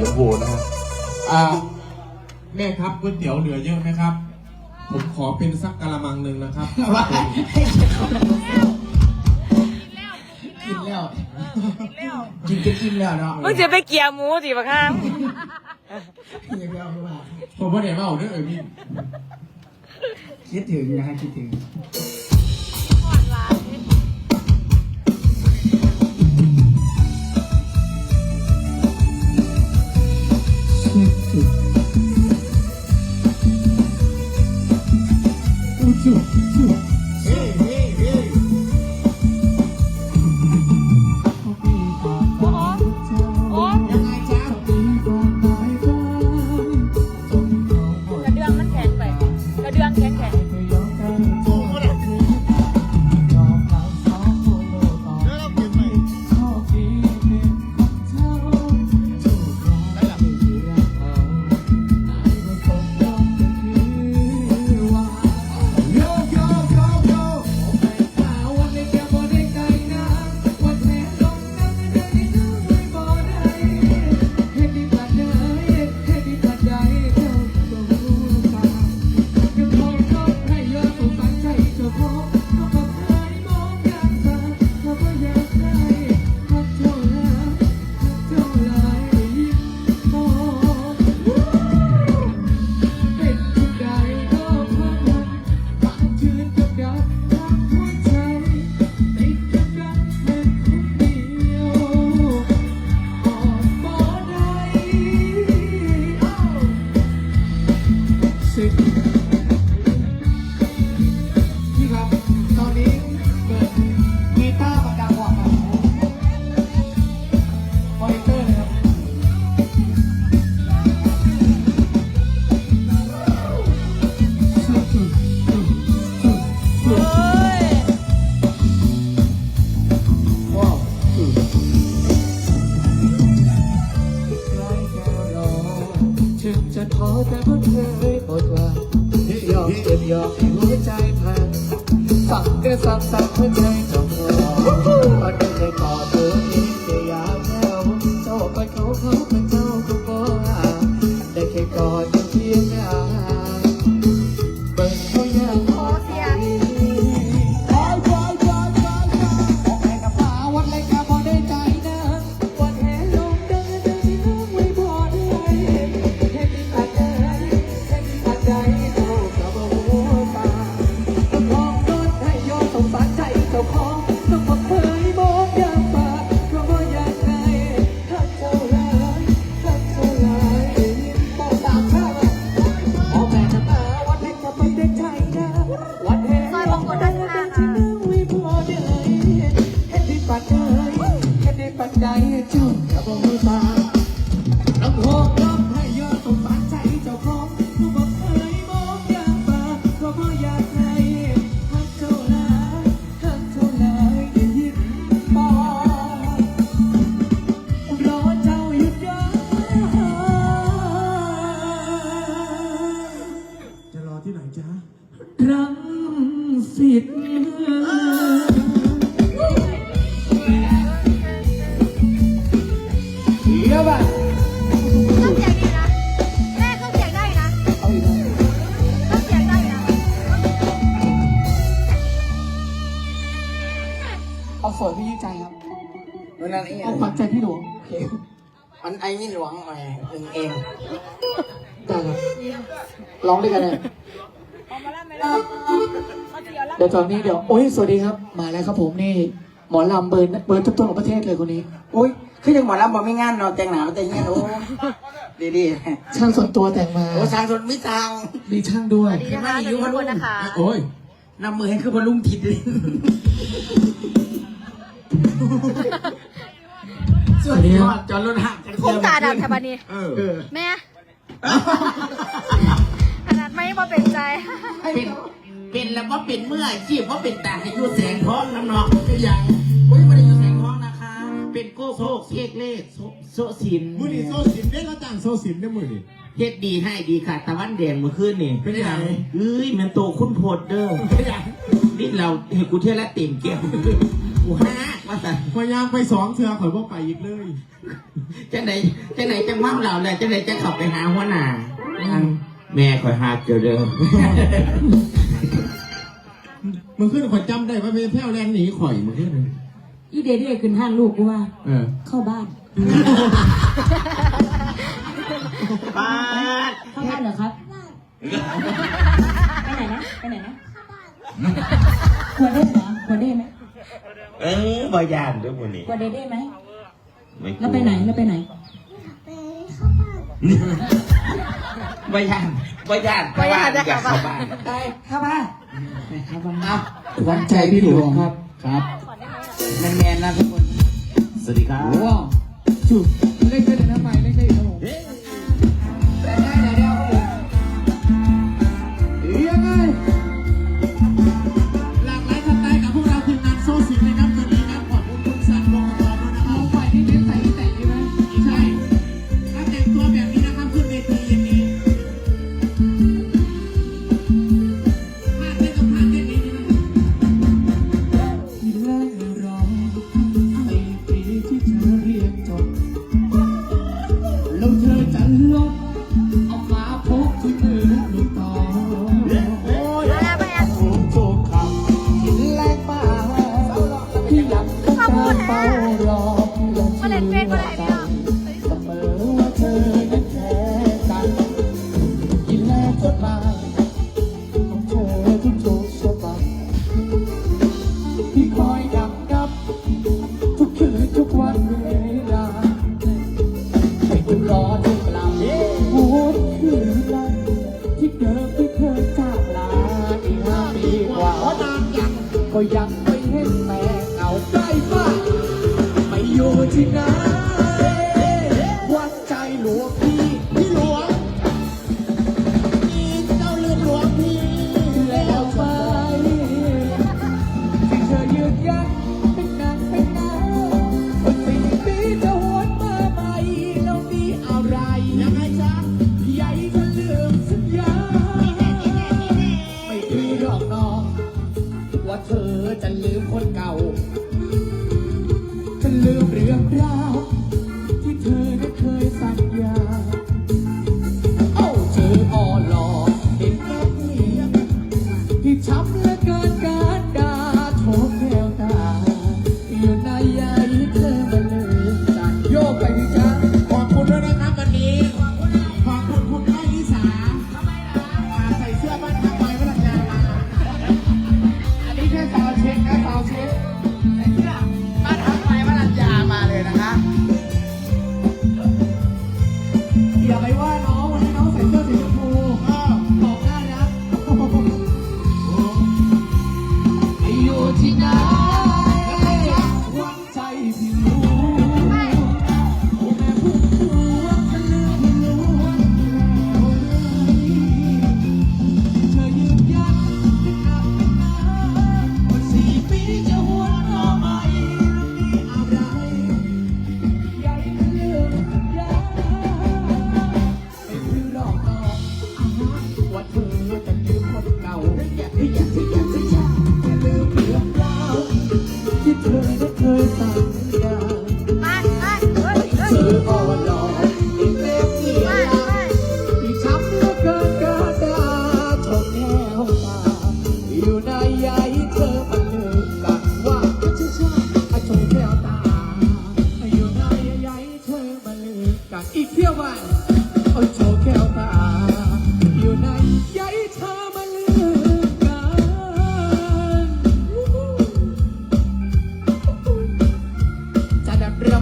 ชมพูนะฮะอ่าแม่ครับก๋วยเตี๋ยวเหลือเยอะไหมครับ ผมขอเป็นสักกะละมังหนึ่งนะครับว่ากินแล้วกินจะกินแล้วเนาะมึงจะไปเกียร์หมูสิบักห้ามอย่าไปเอามาผมว่าเดี๋ยวมาเอาเรื่องเออพี่คิดถึงนะฮะคิดถึง โเคมันไอ้นี่หลวงมาเองเองได้ครับร้องด้วยกันเลยเอามาแล้วไม่แล้วเอาเสียแล้วเดี๋ยวตอนนี้เดี๋ยวโอ้ยสวัสดีครับ มาแล้วครับผมนี่ หมอลำเบิร์นเบิร์นทุกตัวของประเทศเลยคนนี้ โอ้ยคือยังหมอลำบอกไม่งานเนาะแต่งหนาแต่งเงี้ยโอ้ดีดีช่างส่วนตัวแต่งมาโอ้ทางส่วนมิทางมีช่างด้วยดีนะคะทุกคนนะคะโอ้ยนำมือให้คือบอลลุงทิดเลย สวัสดีครับจอดรถหักกันคุ้มตาดำแถวบ้านนี้ เออเออแม่ ขนาดไม่พอเป็นใจ เป็นเป็นแล้วว่าเป็นเมื่ออาชีพว่าเป็นตาให้ยูแสงท้องน้ำนองก็ยังโอ้ยไม่ได้ยูแสงท้องนะคะ เป็นโก้โคกเค้กเลขโซโซสินมือนี่โซสินได้แล้วจ้างโซสินได้มือนี่ เฮ็ดดีให้ดีค่ะ ตะวันแดงเมื่อคืนนี่เป็นยังไง เอ้ยมันโตคุ้นโพดเด้อ ไม่อยากนี่เราเห็นกูเที่ยวละเต็มแก้ว กูห้าว่าแต่พอยางไปสองเทือข่อยบ่ไปอีกเลยจะไหนจะไหนจะมั่งเราเลยจะไหนจะขับไปหาหัวหน้าแม่คอยหาเจอเดิมมึงขึ้นข่อยจำได้ว่าเป็นแพ้วแลนหนีข่อยมึงขึ้นอีเดเด้ขึ้นห้างลูกกูว่า เออ เข้าบ้านป้าดเข้าบ้านเหรอครับ ไปไหนนะ ไปไหนนะ ควรได้เหรอควรได้ไหม เออบอยานด้วยมันนี่ควรได้ได้ไหมม่กแล้วไปไหนแล้วไปไหนบยานบยานบยานอยากเข้าบ้านไปเข้ามาเข้าบ้านเอาวันใจพี่หลวงครับครับแมนๆนะทุกคนสวัสดีครับ ว้าวจุดเล่นได้เลยนะไปเเธอจะลืมคนเก่า ว่า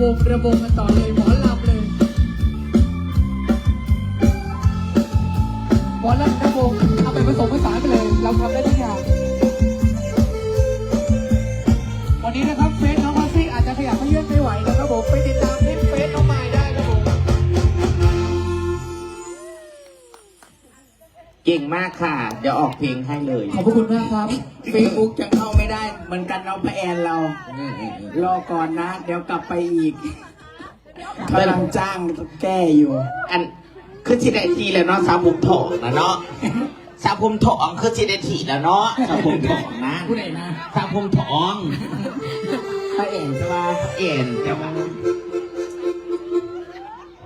บระบงระบงกันต่อเลยหมอลำเลยบอลและระบบเอาไปผสมผสานไปเลย เราทำได้ทุกอย่างวันนี้นะครับเฟซน้องมาซี่อาจจะขยับไม่เยื่อนไม่ไหวนะครับผมไปติดตามที่เฟซน้องไม้ได้ครับผมเก่งมากค่ะ เดี๋ยวออกเพลงให้เลย ขอบพระคุณมากครับเฟซบุ๊กจะเข้าไม่ ได้เหมือนกันเอาพะแอนเรา รอก่อนนะ เดี๋ยวกลับไปอีกกำลังจ้างแก้อยู่ อันคือสิได้ทีแล้วเนาะสาวผมโถนะเนาะสาวผมโถองคือสิได้ทีแล้วเนาะสาวผมโถองนะผู้ใดนะสาวผมโถองพระเอนใช่ไหะเอนจะมา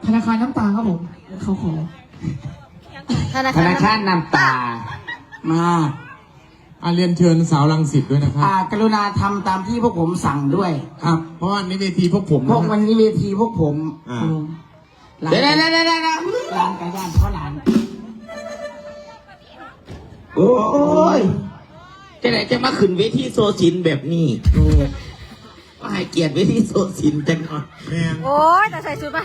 ธนาคารน้ำตาครับผมเขาขอธนาคารน้ำตามา อาเรียนเชิญสาวรังสิตด้วยนะครับอ่ากรุณาทำตามที่พวกผมสั่งด้วย ครับ เพราะว่าในเวทีพวกผมพวกะวันนี้เวทีพวกผมอ่า เดี๋ยวเดี๋ยวเดี๋ยวเดี๋ยวเดี๋ยวร้านก่ย่างเขาหลาน โอ้ยจะไหนจะมาขึ้นเวทีโซซินแบบนี้ว่าให้เกียรติเวทีโซซินจังหน่อย แม่งโอ้ยแต่ใส่ชุดไป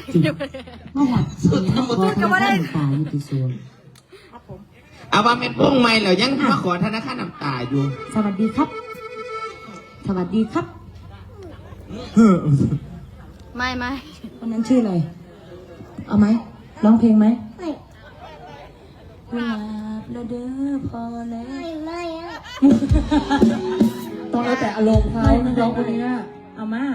สุดทั้งหมด ก็ว่าได้ ตายที่ส่วน เอาว่าเม็ดวงใหม่เล้วยังมาขอธนาคารน้ำตาอยู่ สวัสดีครับ สวัสดีครับ ไม่ไม่วันนั้นชื่ออะไร เอาไหมร้องเพลงไหมไม่กราบแล้วเด้อพอแล้ว ไม่ไม่ต้องเอาแต่อารมณ์เขานักร้องคนนี้เอามา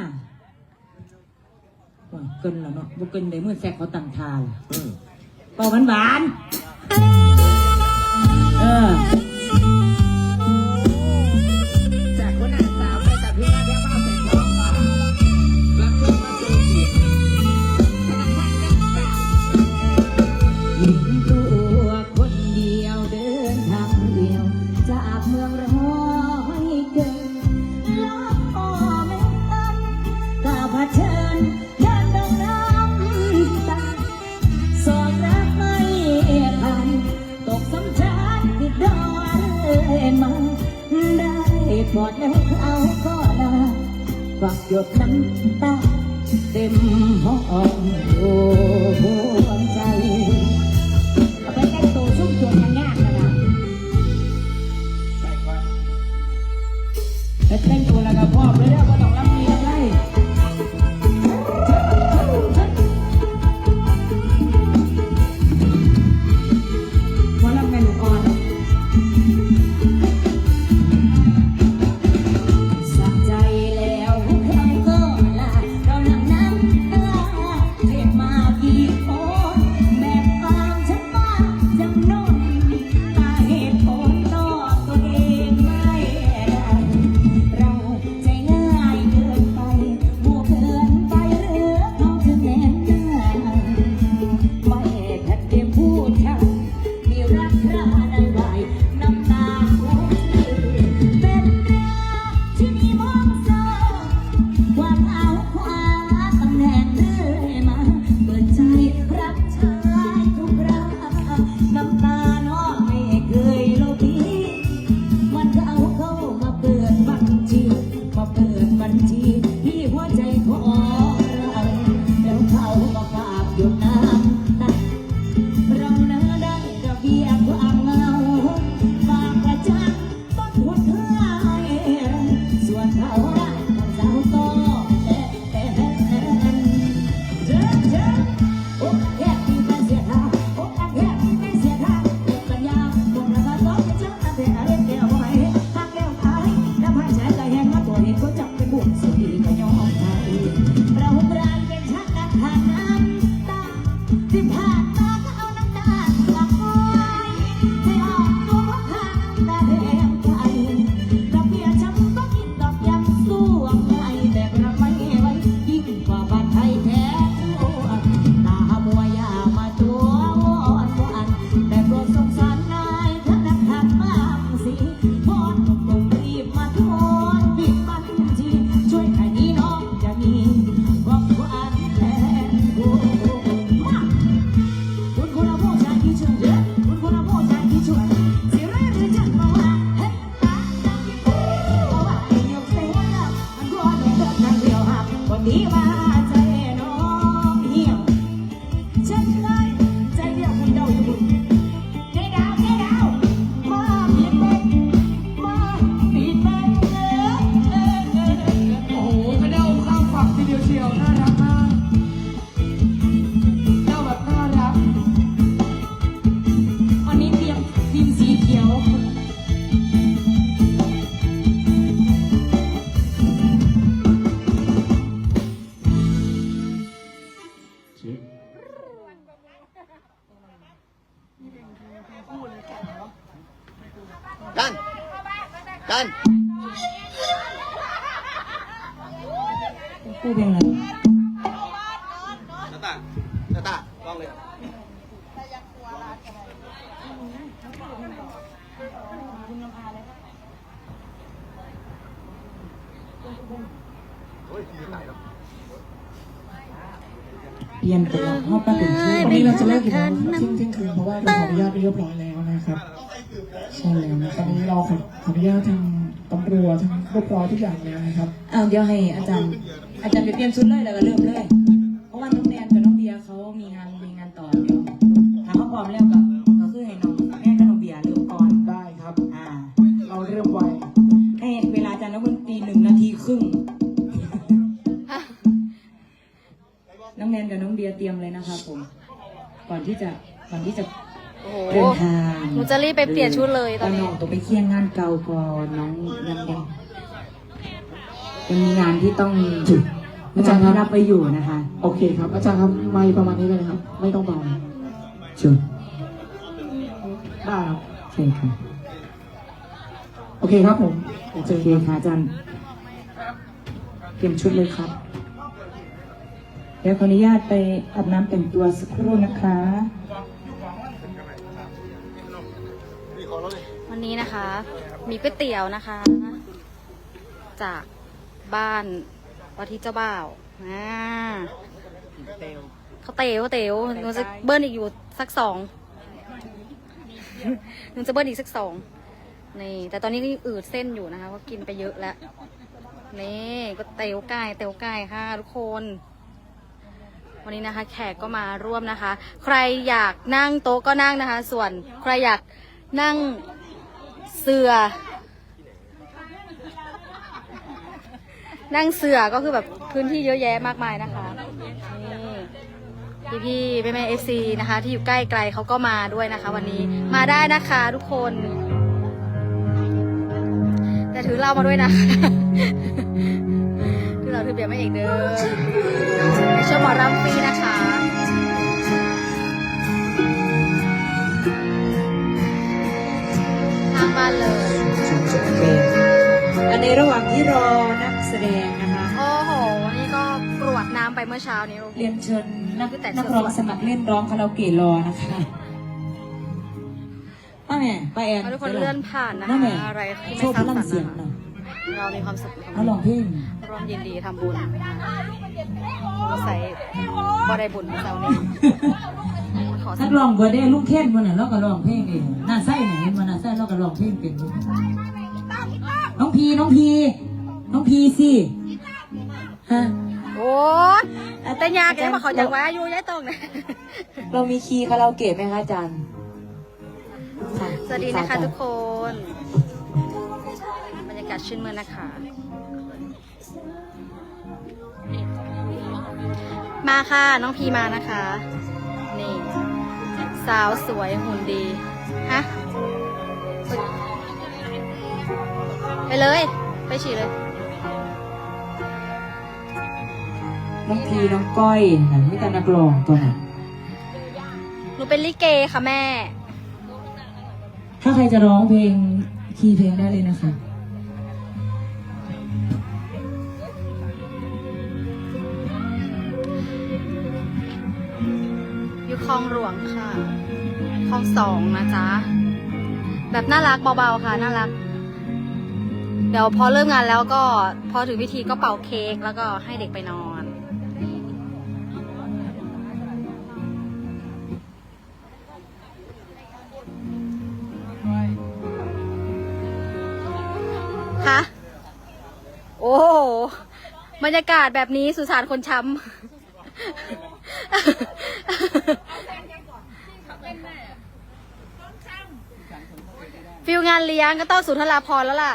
ว่เกินแล้วเนาะบุเกินในเมื่อแซกเขาต่างทานเปล่าหวนหวาน Yeah. พอแล้วเอาก็ลาฝากหยดน้ำตาเต็มห้องโอ้โหใจเอาไปแต่งตัวชุ่มชวนมันยากนะนะแต่งตัวแล้วก็พร้อมเลยนะก็ต้อง ท่านพูดยังไงนาตานาตาลองเลยเปลี่ยนตัวเข้าไปเป็น ชื่อวันนี้เราจะเลิกกี่โมงเที่ยงเที่ยงคืนเพราะว่าเราขออนุญาตไปเรียบร้อยแล้วนะครับใช่แล้วนะตอนนี้เราขอขออนุญาตทางตำรวจทางเรียบร้อยทุกอย่างแล้วนะครับเอาเดี๋ยวให้อาจารย์ อาจารย์ไปเตรียมชุดเลยแล้วก็เริ่มเลยเพราะว่าน้องแนนกับน้องเบียร์เขามีงานมีงานต่อเดี๋ยวถ้าเขาพร้อมแล้วก็ก็คือให้น้องแนนกับน้องเบียร์เริ่มก่อนได้ครับ อ่า เราเริ่มไวให้เวลาอาจารย์นักดนตรีหนึ่งนาทีครึ่งน้องแนนกับน้องเบียร์เตรียมเลยนะครับผม ก่อนที่จะก่อนที่จะโอ้โหเดินทางหนูจะรีบไปเปลี่ยนชุดเลยตอนนี้น้องต้องไปเคี่ยงงานเก่าก่อนน้องยังยังยังมีงานที่ต้องอาจารย์ที่รับไปอยู่นะคะ โอเคครับ อาจารย์ครับไม่ประมาณนี้เลยนะครับ ไม่ต้องเบาชุดได้ครับใช่ค่ะโอเคครับผมเดี๋ยวเจโออเคกัน ค่ะอาจารย์เตรียมชุดเลยครับ เดี๋ยวขออนุญาตไปอาบน้ำแต่งตัวสักครู่นะคะวันนี้นะคะ มีก๋วยเตี๋ยวนะคะ จากบ้านวัดที่เจ้าบ่าวอ่าเขาเต๋วเต๋วหนูจะเบิ้ลอีกอยู่สักสองหนูจะเบิ้ลอีกสักสองนี่แต่ตอนนี้ก็ยังอืดเส้นอยู่นะคะเพราะกินไปเยอะแล้วนี่ก็เต๋วไก่เต๋วไก่ค่ะทุกคน วันนี้นะคะ แขกก็มาร่วมนะคะ ใครอยากนั่งโต๊ะก็นั่งนะคะ ส่วนใครอยากนั่งเสือ นั่งเสือก็คือแบบพื้นที่เยอะแยะมากมายนะคะนี่พี่พี่แม่แม่เอฟซีนะคะ ที่อยู่ใกล้ไกลเขาก็มาด้วยนะคะ วันนี้มาได้นะคะทุกคนแต่ถือเรามาด้วยนะ เราถือเบียร์ไม่เอกเด้อชมหมอรำฟรีนะคะทางบ้านเลยชุดชุดเพลงและในระหว่างที่รอนักแสดงนะคะ โอ้โหวันนี้ก็กรวดน้ำไปเมื่อเช้านี้ลูก เรียนเชิญนักคือแต่นักร้องสมัครเล่นร้องคาราโอเกะรอนะคะป้าแม่ป้าแอนทุกคนเลื่อนผ่านนะป้าคะแม่อะไรที่โชไม่ว์สพร้างลังสรรค์เสียงนะหน่อย เรามีความสุขมีความเอาลองเพลงร่วมยินดีทำบุญใส่บอได้บุญเจ้านี่ขอสันักกร้องเบอร์ได้ลูกเท่นมันน่ะเราก็ร้องเพลงเองหน้าไส้เนี่ยเห็นมันหน้าไส้เราก็ร้องเพลงเป็นอยู่น้องพีน้องพีน้องพีสิฮะโอ้ยแต่ยากแกมาเขาจังหวะอยู่ย้ายตรงนะเรามีคีย์คาราโอเกะไหมคะอาจารย์ค่ะสวัสดีนะคะอาจารย์ทุกคนบรรยากาศชื่นมื่นนะคะ มาค่ะ น้องพีมานะคะ นี่ สาวสวยหุ่นดี ฮะ ไปเลย ไปฉี่เลย น้องพีน้องก้อยนะมีแต่นักร้องตัวน่ะหนูเป็นลิเกค่ะแม่ ถ้าใครจะร้องเพลงคีย์เพลงได้เลยนะคะ คลองสองนะจ๊ะ แบบน่ารักเบาๆค่ะน่ารัก เดี๋ยวพอเริ่มงานแล้วก็พอถึงพิธีก็เป่าเค้กแล้วก็ให้เด็กไปนอน คะ โอ้โหบรรยากาศแบบนี้สุสานคนช้ำ ฟิลงานเลี้ยงก็ต้องสุนทราพรแล้วล่ะ